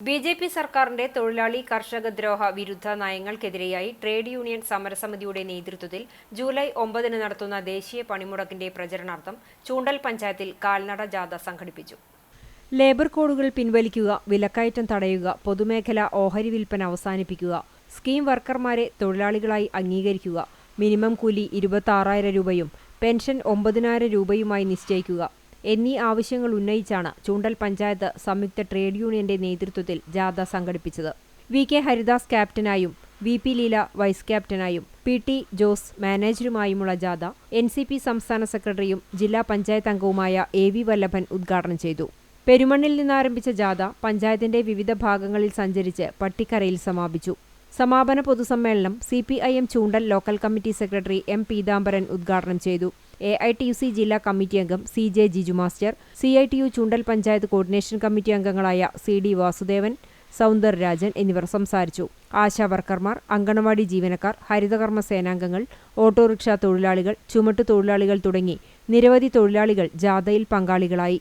B J P സർക്കാരിന്റെ തൊഴിലാളി കർഷക ദ്രോഹ വിരുദ്ധ നയങ്ങൾക്കെതിരെയായി ട്രേഡ് യൂണിയൻ സമരസമിതിയുടെ നേതൃത്വത്തിൽ ജൂലൈ ഒമ്പതിന് നടത്തുന്ന ദേശീയ പണിമുടക്കിന്റെ പ്രചരണാർത്ഥം ചൂണ്ടൽ പഞ്ചായത്തിൽ കാൽനട ജാഥ സംഘടിപ്പിച്ചു. ലേബർ കോഡുകൾ പിൻവലിക്കുക വിലക്കയറ്റം തടയുക പൊതുമേഖല ഓഹരി വിൽപ്പന അവസാനിപ്പിക്കുക സ്കീം വർക്കർമാരെ തൊഴിലാളികളായി അംഗീകരിക്കുക മിനിമം കൂലി ഇരുപത്തി രൂപയും പെൻഷൻ ഒമ്പതിനായിരം രൂപയുമായി നിശ്ചയിക്കുക എന്നീ ആവശ്യങ്ങൾ ഉന്നയിച്ചാണ് ചൂണ്ടൽ പഞ്ചായത്ത് സംയുക്ത ട്രേഡ് യൂണിയന്റെ നേതൃത്വത്തിൽ ജാഥ സംഘടിപ്പിച്ചത്. വി കെ ഹരിദാസ് ക്യാപ്റ്റനായും വി പി ലീല വൈസ് ക്യാപ്റ്റനായും പി ടി ജോസ് മാനേജറുമായുമുള്ള ജാഥ എൻ സി പി സംസ്ഥാന സെക്രട്ടറിയും ജില്ലാ പഞ്ചായത്ത് അംഗവുമായ എ വി വല്ലഭൻ ഉദ്ഘാടനം ചെയ്തു. പെരുമണ്ണിൽ നിന്നാരംഭിച്ച ജാഥ പഞ്ചായത്തിന്റെ വിവിധ ഭാഗങ്ങളിൽ സഞ്ചരിച്ച് പട്ടിക്കരയിൽ സമാപിച്ചു. സമാപന പൊതുസമ്മേളനം C P I M Choondal local committee secretary M Peethambaran ഉദ്ഘാടനം ചെയ്തു. A I T U C ജില്ലാ കമ്മിറ്റി അംഗം C J Jiju master C I T U Choondal panchayat coordination committee അംഗങ്ങളായ സി ഡി വാസുദേവൻ സൗന്ദർ രാജൻ എന്നിവർ സംസാരിച്ചു. ആശാവർക്കർമാർ അങ്കണവാടി ജീവനക്കാർ ഹരിതകർമ്മ സേനാംഗങ്ങൾ ഓട്ടോറിക്ഷ തൊഴിലാളികൾ ചുമട്ടു തൊഴിലാളികൾ തുടങ്ങി നിരവധി തൊഴിലാളികൾ ജാഥയിൽ പങ്കാളികളായി.